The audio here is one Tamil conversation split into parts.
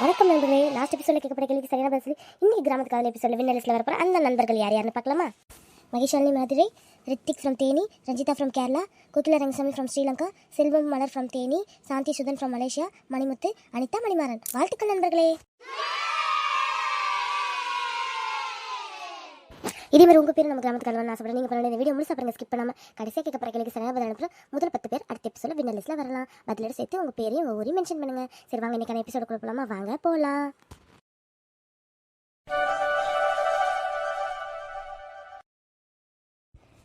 வணக்கம் நண்பர்களே. லாஸ்ட் எபிசோட கேட்கப்பட்ட கேள்விக்கு சரியான பதில் இன்னைக்கு கிராமத்து காதல் எபிசோட விண்ணலிஸ்ட்ல வரப்போற அந்த நண்பர்கள் யார்? யாருன்னு பார்க்கலாமா? Maheshalini Madurai Rithik from Theni Ranjitha from Kerala Kokila Rangasamy from Sri Lanka Selvam Malar from Theni Shanthi Suthan from Malaysia Manimuthu Anitha Manimaran. வாழ்த்துக்கள் நண்பர்களே. இதே மாதிரி உங்கள் பேர் நம்ம கிராமத்துக்கு அனுப்பணும் ஆசைப்படுறேன் நீங்கள் பண்ண இந்த வீடியோ முடிச்சு அப்புறம் ஸ்கிப் பண்ணாமல் கடைசியாக கேட்கப்படுற கேள்விக்கு சரியாக பதில் அனுப்புற முதல் பத்து பேர் அடுத்த எபிசோட வின்னர் லிஸ்ட்டில் வரலாம். பதிலோட சேர்த்து உங்கள் பேரையும் உங்கள் ஊரையும் மென்ஷன் பண்ணுங்க. சரி வாங்க இன்னைக்கான எபிசோட கொடுக்கலாமா வாங்க போகலாம்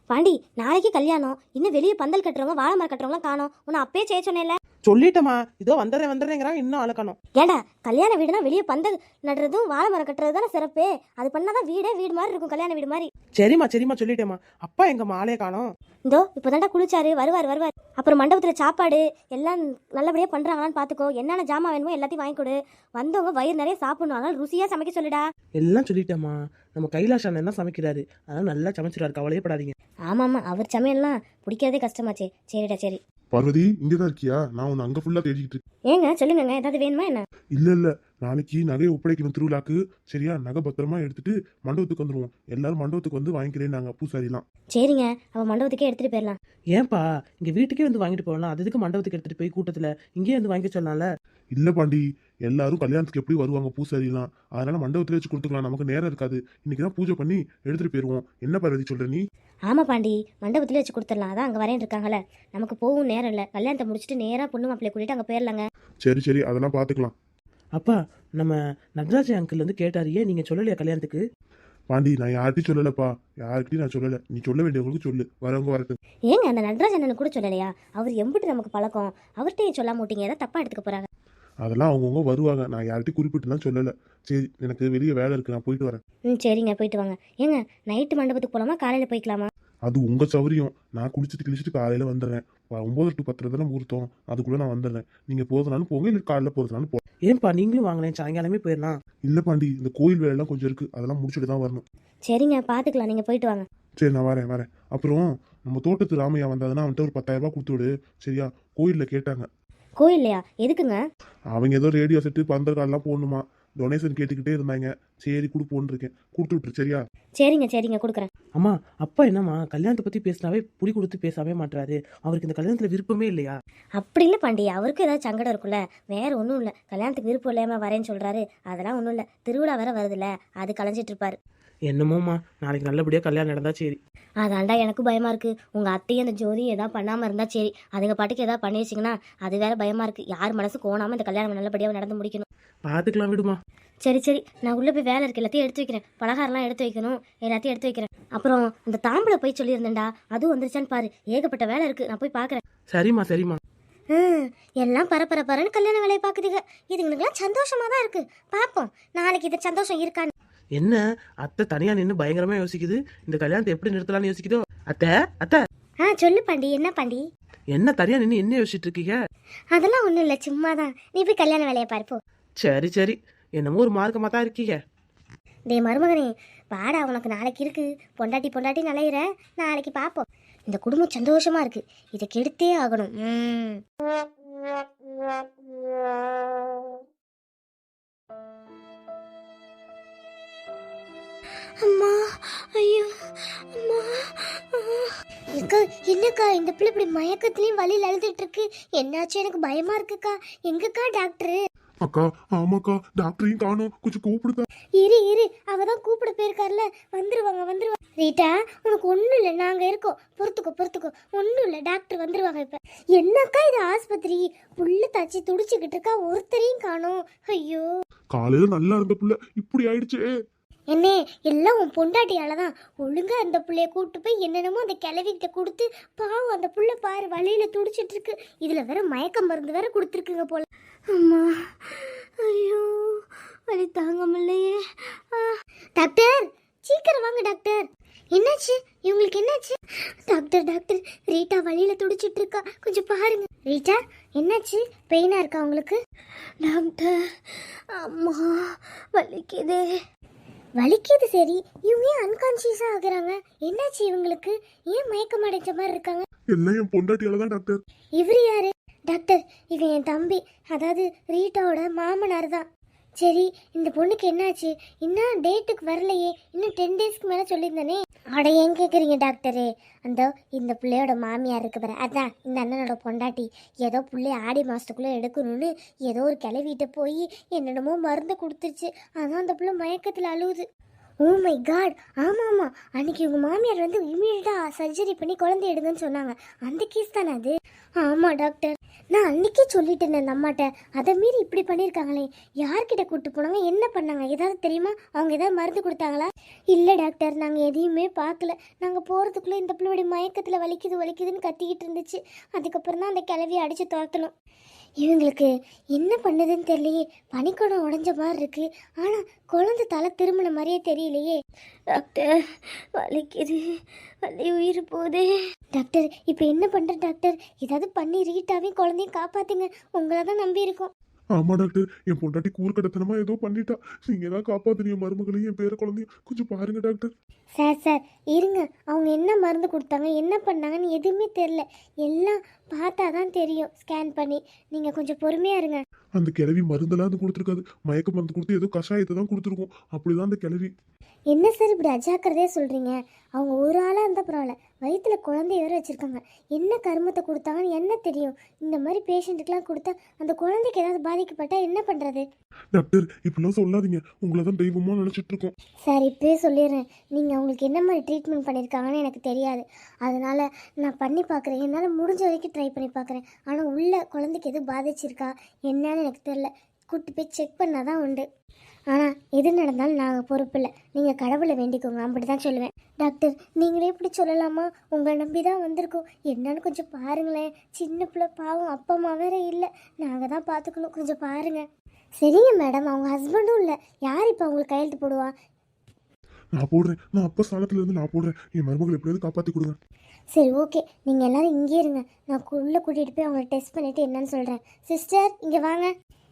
பாண்டி நாளைக்கு கல்யாணம். இன்னும் வெளியே பந்தல் கட்டுறவங்க வாழை மரம் கட்டுறவங்களாம் காணும். உன்னை அப்பயே செய்ய சொன்னேன்ல. சொல்லிட்டமா இதோ வந்துடுறேன் வந்துடுறேங்கிறான் இன்னும் அழக்கணும் ஏண்டா கல்யாண வீடுனா வெளியே பந்தல் நடுறதும் வாழை மரம் கட்டுறது தானே சிறப்பு? அது பண்ணாதான் வீடே வீடு மாதிரி இருக்கும் கல்யாண வீடு மாதிரி. சரிம்மா சரிம்மா சொல்லிட்டேம்மா. அப்பா எங்க மாலையை காணோம்? இந்தோ இப்போதான்டா குளிச்சாரு வருவார் வருவார். அப்புறம் மண்டபத்தில் சாப்பாடு எல்லாம் நல்லபடியாக பண்ணுறாங்களான்னு பார்த்துக்கோ என்னென்ன ஜாமான் வேணுமோ எல்லாத்தையும் வாங்கி கொடு. வந்தவங்க வயிறு நிறைய சாப்பிடணும். அதனால ருசியாக சமைக்க சொல்லுடா. எல்லாம் சொல்லிட்டேம்மா. நம்ம கைலாஷ் அண்ணன் தான் சமைக்கிறாரு? அதனால நல்லா சமைச்சிடாரு கவலையே படாதீங்க. ஆமாம்மா அவர் சமையல்லாம் பிடிக்கிறதே கஷ்டமாச்சே. சரிடா சரி. பார்வதி இங்கதான் இருக்கியா? நான் உன்னை அங்க ஃபுல்லா தேடிக்கிட்டு இருக்கேன். ஏங்க சொல்லுங்கங்க ஏதாவது வேணுமா என்ன? இல்ல இல்ல. நாளைக்கு நகையை ஒப்படைக்கணும் திருவிழாக்கு. சரியா? நகை பத்திரமா எடுத்துட்டு மண்டபத்துக்கு வந்துருவோம். எல்லாரும் மண்டபத்துக்கு வந்து வாங்கிக்கிறேன் நாங்க பூசாரிலாம். சரிங்க. அவன் மண்டபத்துக்கே எடுத்துகிட்டு போயிடலாம் ஏன்பா இங்க வீட்டுக்கே வந்து வாங்கிட்டு போகலாம். அது எதுக்கு மண்டபத்துக்கு எடுத்துட்டு போய் கூட்டத்துல? இங்கேயே வந்து வாங்கிக்க சொல்லலாம்ல இல்ல பாண்டி. எல்லாரும் கல்யாணத்துக்கு எப்படி வருவாங்க பூசாரிலாம்? அதனால மண்டபத்துல வச்சு கொடுத்துக்கலாம். நமக்கு நேரம் இருக்காது. இன்னைக்கு தான் பூஜை பண்ணி எடுத்துட்டு போயிருவோம். என்ன பார்வதி சொல்ற நீ? ஆமாம் பாண்டி மண்டபத்திலே வச்சு கொடுத்துடலாம். அதான் அங்கே வரேன் இருக்காங்கல்ல. நமக்கு போகவும் நேரம் இல்லை. கல்யாணத்தை முடிச்சுட்டு நேராக பொண்ணு மாப்பிள்ளைய கூட்டிட்டு அங்கே போயிடலாங்க சரி சரி. அதெல்லாம் பாத்துக்கலாம். அப்பா நம்ம நடராஜ அங்கிள் வந்து கேட்டாரு ஏன் நீங்க சொல்லலையா கல்யாணத்துக்கு? பாண்டி நான் யார்கிட்டயும் சொல்லலப்பா. யார்கிட்டயும் நான் சொல்லல. நீ சொல்ல வேண்டியவங்களுக்கு சொல்லு. வரவங்க வரட்டும். ஏங்க அந்த நடராஜ் அண்ணனு கூட சொல்லலையா? அவர் எம்பிட்டு நமக்கு பழக்கம். அவர்கிட்ட ஏன் சொல்லாம விட்டீங்க. ஏதாவது தப்பா எடுத்துக்க போறாங்க. அதெல்லாம் அவங்கவுங்க வருவாங்க. நான் யார்கிட்டயும் குறிப்பிட்டுலாம் சொல்லல. சரி எனக்கு வெளியே வேலை இருக்கு. நான் போயிட்டு வரேன். ம் சரிங்க. போயிட்டு வாங்க. ஏங்க நைட்டு மண்டபத்துக்கு போலாமா? காலையில போய்க்கலாமா? அது உங்க சௌரியம் நான் குளிச்சுட்டு கிழிச்சிட்டு காலையில வந்துடுறேன். ஒன்பது டு பத்துல தானே முகூர்த்தம். அதுக்குள்ள நான் வந்துடுறேன். நீங்க போறதுனாலும் போங்க இல்லை காலைல போறதுனாலும் போ ஏன்பா நீங்களும் வாங்கினேன் சாயங்காலமே போயிடலாம். இல்ல பாண்டி இந்த கோயில் வேலைலாம் கொஞ்சம் இருக்கு. அதெல்லாம் முடிச்சுட்டு தான் வரணும். சரிங்க பாத்துக்கலாம். நீங்க போயிட்டு வாங்க. சரி நான் வரேன் வரேன். அப்புறம் நம்ம தோட்டத்து ராமையா வந்தாதுன்னா அவன்கிட்ட ஒரு பத்தாயிரம் ரூபாய் கொடுத்து விடு. சரியா? கோயில்ல கேட்டாங்க. கோயில்லையா? எதுக்குங்க? அவங்க ஏதோ ரேடியோ செட்டு பந்தல் கார்டெல்லாம் போடணுமா. டொனேஷன் கேட்டுக்கிட்டே இருந்தாங்க. சரி கொடுப்போன்னு இருக்கேன். கொடுத்து விட்டுரு சரியா? சரிங்க சரிங்க கொடுக்குறேன். அம்மா அப்பா என்னம்மா கல்யாணத்தை பத்தி பேசினாவே புடி கொடுத்து பேசவே மாட்டாரு அவருக்கு இந்த கல்யாணத்துல விருப்பமே இல்லையா? அப்படி இல்லை பாண்டி அவருக்கும் ஏதாவது சங்கடம் இருக்குல்ல வேற ஒன்றும் இல்லை. கல்யாணத்துக்கு விருப்பம் இல்லாம வரேன்னு சொல்றாரு. அதெல்லாம் ஒன்றும் இல்லை. திருவிழா வேற வருதுல்ல. அது கலைஞ்சிட்டு இருப்பாரு. என்னமோம்மா நாளைக்கு நல்லபடியா கல்யாணம் நடந்தா சரி. அதாண்டா எனக்கும் பயமா இருக்கு. உங்க அத்தையும் அந்த ஜோதி ஏதாவது பண்ணாம இருந்தா சரி. அதுங்க பாட்டுக்கு ஏதாவது பண்ணி வச்சிங்கன்னா அது வேற பயமா இருக்கு. யார் மனசு கோணாம இந்த கல்யாணம் நல்லபடியாக நடந்து முடிக்கணும். பாத்துக்கலாம் விடுமா. சரி சரி. நான் உள்ள போய் வேலை இருக்கு. எல்லாத்தையும் எடுத்து வைக்கிறேன். பலகாரம்லாம் எடுத்து வைக்கணும். எல்லாத்தையும் எடுத்து வைக்கிறேன். அப்புறம் இந்த தாம்பளை போய் சொல்லியிருந்தேன்டா. அதுவும் வந்துருச்சான்னு பாரு. ஏகப்பட்ட வேலை இருக்கு. நான் போய் பார்க்கறேன் சரிம்மா சரிம்மா. ம் எல்லாம் பரபர பரன்னு கல்யாண வேலையை பார்க்குதுங்க. இதுங்களுக்குலாம் சந்தோஷமா தான் இருக்கு. பார்ப்போம். நாளைக்கு இது சந்தோஷம் இருக்கான்னு. என்ன? அத்தை தனியா நின்று பயங்கரமா யோசிக்குது. இந்த கல்யாணத்தை எப்படி நிறுத்தலாம்னு யோசிக்குதோ? அத்தை அத்தை. ஆ சொல்லு பாண்டி. என்ன பாண்டி? என்ன தனியா நின்று என்ன யோசிச்சுட்டு இருக்கீங்க? அதெல்லாம் ஒன்றும் இல்லை சும்மா தான் நீ போய் கல்யாண வேலையை பார்ப்போம் சரி சரி. என்னமோ ஒரு மார்க்கமா தான் இருக்கீங்க. டேய் மருமகனே வாடா உனக்கு நாளைக்கு இருக்கு. பொண்டாட்டி பொண்டாட்டி நலையிற நாளைக்கு பார்ப்போம் இந்த குடும்பம் சந்தோஷமா இருக்கு. இதை கெடுத்தே ஆகணும். ம். அம்மா ஐயோ அம்மா அக்கா என்னக்கா இந்த பிள்ளை இப்படி மயக்கத்துலயும் வழியில் அழுதுட்டு இருக்கு என்னாச்சு எனக்கு பயமா இருக்குக்கா. எங்கக்கா டாக்டர் அக்கா ஆமாக்கா டாக்டரையும் காணும். கொஞ்சம் கூப்பிடுதா இரு இரு. அவ தான் கூப்பிட போயிருக்கார்ல. வந்துருவாங்க வந்துருவாங்க. ரீட்டா உனக்கு ஒன்றும் இல்லை. நாங்கள் இருக்கோம். பொறுத்துக்கோ பொறுத்துக்கோ. ஒன்றும் இல்லை. டாக்டர் வந்துருவாங்க இப்போ. என்னக்கா இது ஆஸ்பத்திரி? புள்ள தச்சு துடிச்சுக்கிட்டு இருக்கா ஒருத்தரையும் காணோம். ஐயோ. காலையில நல்லா இருந்த புள்ள. இப்படி ஆயிடுச்சே. என்னே எல்லாம் உன் பொண்டாட்டியால தான் ஒழுங்காக அந்த பிள்ளைய கூப்பிட்டு போய் என்னென்னமோ அந்த கிளவிக்கிட்ட கொடுத்து பாவம் அந்த புள்ள பாரு வழியில் துடிச்சிட்டு இருக்கு இதில் வேற மயக்க மருந்து வேற கொடுத்துருக்குங்க போல. அம்மா ஐயோ வலி தாங்க முடியலையே ஆ. டாக்டர் சீக்கிரம் வாங்க டாக்டர். என்னாச்சு? இவங்களுக்கு என்னாச்சு? டாக்டர் டாக்டர் ரீட்டா வழியில் துடிச்சிட்டு இருக்கா கொஞ்சம் பாருங்க. ரீட்டா என்னாச்சு? பெயினாக இருக்கா உங்களுக்கு? டாக்டர் அம்மா வலிக்குது. வலிக்குது சரி. இவங்க ஏன் அன்கான்சியஸா ஆகுறாங்க? என்னாச்சு இவங்களுக்கு? ஏன் மயக்கம் அடைஞ்ச மாதிரி இருக்காங்க? எல்லாம் என் பொண்டாட்டியால தான் டாக்டர் இவர் யாரு? டாக்டர் இவன் என் தம்பி. அதாவது ரீட்டாவோட மாமனார் தான். சரி இந்த பொண்ணுக்கு என்னாச்சு? இன்னும் டேட்டுக்கு வரலையே. இன்னும் டென் டேஸ்க்கு மேலே சொல்லியிருந்தானே. அட ஏன் கேட்குறீங்க டாக்டரு அந்த இந்த பிள்ளையோட மாமியார் இருக்கு பாரு. அதான் இந்த அண்ணனோட பொண்டாட்டி. ஏதோ பிள்ளைய ஆடி மாதத்துக்குள்ளே எடுக்கணும்னு ஏதோ ஒரு கிளவிட்ட போய் என்னென்னமோ மருந்து கொடுத்துருச்சு. அதான் அந்த பிள்ளை மயக்கத்தில் அழுவுது. Oh ஓ மை காட் ஆமாம் ஆமாம் அன்னைக்கு உங்கள் மாமியார் வந்து இமீடியட்டாக சர்ஜரி பண்ணி குழந்தை எடுங்கன்னு சொன்னாங்க. அந்த கேஸ் தானே அது? ஆமாம் டாக்டர் நான் அன்னைக்கே சொல்லிட்டேன் அந்த அம்மாட்ட அதை மீறி இப்படி பண்ணியிருக்காங்களே. யார்கிட்ட கூப்பிட்டு போனாங்க? என்ன பண்ணாங்க? ஏதாவது தெரியுமா? அவங்க ஏதாவது மருந்து கொடுத்தாங்களா? இல்லை டாக்டர். நாங்கள் எதையுமே பார்க்கல. நாங்கள் போகிறதுக்குள்ளே இந்த பிள்ளையோடைய மயக்கத்தில் வலிக்குது வலிக்குதுன்னு கத்திக்கிட்டு இருந்துச்சு. அதுக்கப்புறம் தான் அந்த கிளவியை அடித்து துரத்தணும் இவங்களுக்கு என்ன பண்ணுதுன்னு தெரியலையே. பனிக்கொடம் உடஞ்ச மாதிரி இருக்கு. ஆனால் குழந்தை தலை திரும்பின மாதிரியே தெரியலையே. டாக்டர் வலிக்குது. வலி உயிர் போகுது. டாக்டர் இப்போ என்ன பண்ணுற டாக்டர்? ஏதாவது பண்ணி ரீட்டாவே குழந்தைய காப்பாற்றுங்க உங்களை தான் நம்பி இருக்கோம் ஆமா டாக்டர் என் பொண்டாட்டி கூறுகட்டத்தனமா ஏதோ பண்ணிட்டா. நீங்க தான் காப்பாத்துனீங்க மருமகளையும் என் பேர குழந்தையும் கொஞ்சம் பாருங்க டாக்டர். சார் சார் இருங்க. அவங்க என்ன மருந்து கொடுத்தாங்க என்ன பண்ணாங்கன்னு எதுவுமே தெரில எல்லாம் பார்த்தா தான் தெரியும். ஸ்கேன் பண்ணி. நீங்கள் கொஞ்சம் பொறுமையாக இருங்க. அந்த கிழவி மருந்தெல்லாம் அது கொடுத்துருக்காது. மயக்க மருந்து கொடுத்து ஏதோ கஷாயத்தை தான் கொடுத்துருக்கோம். அப்படிதான் அந்த கிழவி. என்ன சார் இப்படி அஜாக்கிரதையாக சொல்கிறீங்க அவங்க ஒரு ஆளாக இருந்தால் பரவாயில்ல. வயிற்றுல குழந்தைய வேற வச்சுருக்காங்க. என்ன கருமத்தை கொடுத்தாங்கன்னு என்ன தெரியும்? இந்த மாதிரி பேஷண்ட்டுக்கெலாம் கொடுத்தா அந்த குழந்தைக்கு ஏதாவது பாதிக்கப்பட்டால் என்ன பண்ணுறது டாக்டர் இப்படிலாம் சொல்லாதீங்க. உங்களை தான் தெய்வமா நினைச்சிட்டு இருக்கோம். சார் இப்போயே சொல்லிடுறேன். நீங்கள் அவங்களுக்கு என்ன மாதிரி ட்ரீட்மெண்ட் பண்ணியிருக்காங்கன்னு எனக்கு தெரியாது. அதனால் நான் பண்ணி பார்க்குறேன். என்னால் முடிஞ்ச வரைக்கும் ட்ரை பண்ணி பார்க்குறேன். ஆனால் உள்ள குழந்தைக்கு எதுவும் பாதிச்சிருக்கா என்னன்னு எனக்கு தெரில கூட்டி போய் செக் பண்ணால் தான் உண்டு. ஆனால் எது நடந்தாலும் நாங்கள் பொறுப்பில்லை. நீங்கள் கடவுளை வேண்டிக்கோங்க. அப்படி தான் சொல்லுவேன். டாக்டர் நீங்களே இப்படி சொல்லலாமா? உங்களை நம்பி தான் வந்திருக்கோம். என்னன்னு கொஞ்சம் பாருங்களேன். சின்ன பிள்ளை பாவம் அப்பா அம்மா வேற இல்லை. நாங்கள் தான் பார்த்துக்கணும் கொஞ்சம் பாருங்கள் சரிங்க மேடம். அவங்க ஹஸ்பண்டும் இல்லை. யார் இப்போ அவங்களுக்கு கையெழுத்து போடுவா? நான் போடுறேன். நான் அப்பா ஸ்தானத்துல இருந்து நான் போடுறேன். என் மருமகளை எப்படியாவது காப்பாத்தி கொடுங்க. சரி ஓகே. நீங்கள் எல்லாரும் இங்கே இருங்க. நான் உள்ளே கூட்டிகிட்டு போய் அவங்களை டெஸ்ட் பண்ணிவிட்டு என்னன்னு சொல்கிறேன் சிஸ்டர் இங்கே வாங்க.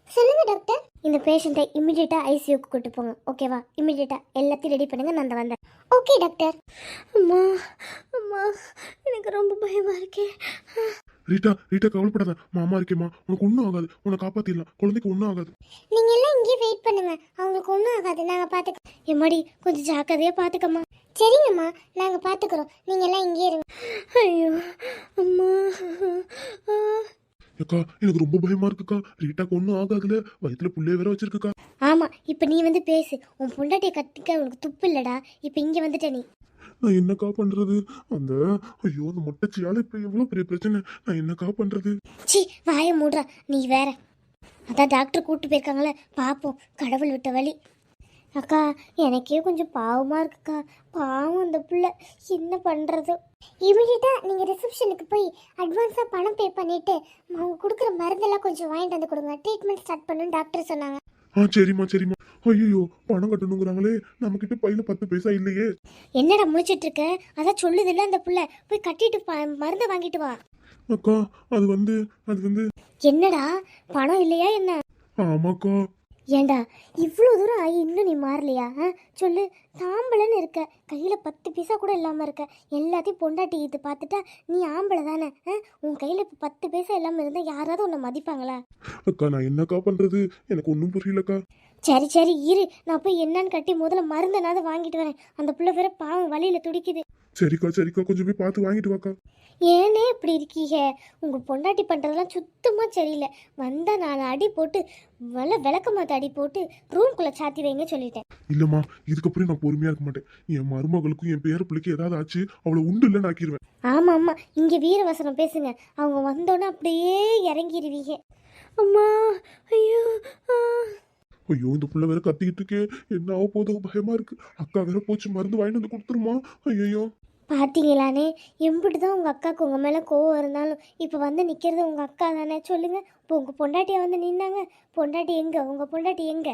சொல்லுங்கள் டாக்டர் இந்த பேஷண்ட்டை இமிடியேட்டாக ஐசியூக்கு கூட்டு போங்க. ஓகேவா இமிடியேட்டாக எல்லாத்தையும் ரெடி பண்ணுங்க நான் வந்தேன் ஓகே டாக்டர் அம்மா அம்மா எனக்கு ரொம்ப பயமாக இருக்கே. ரீட்டா ரீட்டா கவலைப்படாத. மாமா இருக்கேம்மா. உனக்கு ஒன்றும் ஆகாது. உன்னை காப்பாத்திடலாம். குழந்தைக்கு ஒன்றும் ஆகாது. நீங்கள் எல்லாம் இங்கே வெயிட் பண்ணுங்க. அவங்களுக்கு ஒன்றும் ஆகாது. நாங்கள் பார்த்துக்க எம்மாடி கொஞ்சம் ஜாக்கிரதையாக பார்த்துக்கம்மா சரிங்கம்மா. நாங்கள் பார்த்துக்குறோம் நீங்கள் எல்லாம் இங்கே இருங்க. ஐயோ. அக்கா எனக்கு ரொம்ப பயமா இருக்குக்கா. ரீட்டாக்கு ஒன்றும் ஆகாதுல. வயிற்றுல புள்ளைய வேற வச்சிருக்குக்கா. ஆமா இப்ப நீ வந்து பேசு. உன் பொண்டாட்டிய கட்டிக்க உனக்கு துப்பு இல்லடா. இப்ப இங்க வந்துட்ட நீ. நான் என்னக்கா பண்றது? அந்த ஐயோ அந்த மொட்டைச்சியால இப்ப எவ்வளவு பெரிய பிரச்சனை. நான் என்னக்கா பண்றது? சி வாய மூடுறா. நீ வேற. அதான் டாக்டர் கூட்டு போயிருக்காங்களே. பாப்போம். கடவுள் விட்ட வழி. அக்கா எனக்கே கொஞ்சம் பாவமா இருக்குக்கா. பாவம் அந்த புள்ள. என்ன பண்றது? இமீடியட்டா நீங்க ரிசப்ஷனுக்கு போய் அட்வான்ஸா பணம் பே பண்ணிட்டு அவங்க கொடுக்குற மருந்தெல்லாம் கொஞ்சம் வாங்கிட்டு வந்து கொடுங்க. ட்ரீட்மெண்ட் ஸ்டார்ட் பண்ணுன்னு டாக்டர் சொன்னாங்க. ஆ சரிம்மா சரிம்மா. ஐயோ பணம் கட்டணுங்கிறாங்களே. நம்ம கிட்ட பையில பத்து பைசா இல்லையே. என்னடா முழிச்சிட்டு இருக்க? அதான் சொல்லுதில்ல அந்த புள்ள. போய் கட்டிட்டு ப- மருந்தை வாங்கிட்டு வா. அக்கா அது வந்து அது வந்து என்னடா? பணம் இல்லையா என்ன? ஆமாக்கா. ஏண்டா இவ்வளோ தூரம் ஆகி இன்னும் நீ மாறலையா? ஆ? சொல்லு. தாம்பளைன்னு இருக்க. கையில் பத்து பைசா கூட இல்லாமல் இருக்க. எல்லாத்தையும் பொண்டாட்டி இது பார்த்துட்டா நீ ஆம்பளை தானே? உன் கையில் இப்போ பத்து பைசா இல்லாமல் இருந்தால் யாராவது உன்னை மதிப்பாங்களா? அக்கா நான் என்னக்கா பண்றது? எனக்கு ஒன்றும் புரியலக்கா. சரி சரி இரு. நான் போய் என்னன்னு கட்டி முதல்ல மருந்தனாவது வாங்கிட்டு வரேன். அந்த புள்ள வேற பாவம் வழியில் துடிக்குது. சரிக்கா சரிக்கா கொஞ்சம் போய் பார்த்து வாங்கிட்டு வாக்கா. ஏனே இப்படி இருக்கீங்க? உங்கள் பொண்டாட்டி பண்ணுறதெல்லாம் சுத்தமாக சரியில்லை. வந்தால் நான் அடி போட்டு வல விளக்க மாத்த அடி போட்டு ரூம்குள்ளே சாத்தி வைங்க சொல்லிட்டேன். இல்லம்மா இதுக்கப்புறம் நான் பொறுமையா இருக்க மாட்டேன். என் மருமகளுக்கும் என் பேர பிள்ளைக்கு ஏதாவது ஆச்சு அவளை உண்டு இல்லைன்னு ஆக்கிடுவேன் ஆமாம் ஆமாம் இங்கே வீரவசனம் பேசுங்க. அவங்க வந்தோன்னே அப்படியே இறங்கிடுவீங்க அம்மா ஐயோ ஆ. ஐயோ இந்த பிள்ளை வேற கத்திக்கிட்டு இருக்கே. என்ன ஆக போதும் பயமா இருக்கு. அக்கா வேற போச்சு. மருந்து வாங்கிட்டு வந்து கொடுத்துருமா? ஐயோ பார்த்தீங்களானே எம்பிட்டு தான் உங்கள் அக்காவுக்கு உங்கள் மேலே கோவம் இருந்தாலும் இப்போ வந்து நிற்கிறது உங்கள் அக்கா தானே? சொல்லுங்கள் இப்போ உங்கள் பொண்டாட்டியை வந்து நின்னாங்க. பொண்டாட்டி எங்கே? உங்கள் பொண்டாட்டி எங்கே?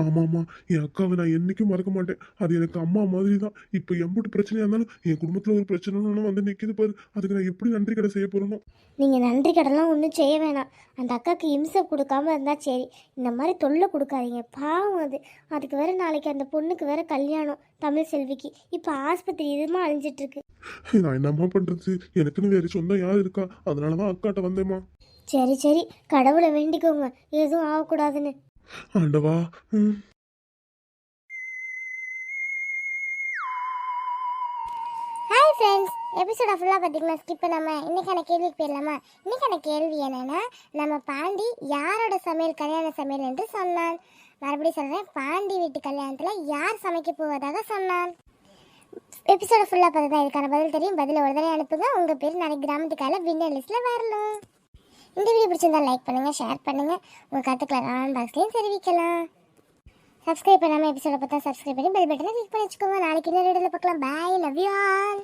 ஆமாம்மா என் அக்காவை நான் என்னைக்கும் மறக்க மாட்டேன். அது எனக்கு அம்மா மாதிரி தான் இப்போ எம்புட்டு பிரச்சனையா இருந்தாலும் என் குடும்பத்துல ஒரு பிரச்சனைன்னு வந்து நிக்குது பாரு. அதுக்கு நான் எப்படி நன்றி கடை செய்ய போறேனோ? நீங்கள் நன்றி கடலாம் ஒன்றும் செய்ய வேணாம். அந்த அக்காவுக்கு இம்சை கொடுக்காம இருந்தால் சரி. இந்த மாதிரி தொல்லை கொடுக்காதீங்க. பாவம் அது. அதுக்கு வேற நாளைக்கு அந்த பொண்ணுக்கு வேற கல்யாணம். தமிழ் செல்விக்கு. இப்போ ஆஸ்பத்திரி இதுமா அழிஞ்சிட்டு இருக்கு. நான் என்னம்மா பண்றது? எனக்குன்னு வேற சொந்தம் யார் இருக்கா? அதனாலதான் அக்காட்ட வந்தேம்மா. சரி சரி. கடவுளை வேண்டிக்கோங்க. எதுவும் ஆகக்கூடாதுன்னு. ஆண்டவா ஹாய் ஃப்ரெண்ட்ஸ் எபிசோட ஃபுல்லாக பார்த்தீங்கன்னா ஸ்கிப் பண்ணாமல் இன்னைக்கான கேள்விக்கு போயிடலாமா? இன்னைக்கான கேள்வி என்னன்னா நம்ம பாண்டி யாரோட சமையல் கல்யாண சமையல் என்று சொன்னான். மறுபடியும் சொல்கிறேன் பாண்டி வீட்டு கல்யாணத்தில் யார் சமைக்க போவதாக சொன்னான். எபிசோட ஃபுல்லாக பார்த்து தான் இதுக்கான பதில் தெரியும். பதில் தடவை அனுப்புங்க. உங்கள் பேர் நாளைக்கு கிராமத்துக்கால வின்னர் லிஸ்ட்டில் வரணும். இந்த வீடியோ பிடிச்சிருந்தா லைக் பண்ணுங்கள் ஷேர் பண்ணுங்கள் உங்கள் கற்றுக்கலாம் கமெண்ட் பாக்ஸ்லேயும் தெரிவிக்கலாம். சப்ஸ்கிரைப் பண்ணாமல் எபிசோட பார்த்தா சப்ஸ்கிரைப் பண்ணி பெல் பட்டனை கிளிக் பண்ணி வச்சுக்கோங்க. நாளைக்கு இன்னொரு வீடியோவில் பார்க்கலாம். Bye love you all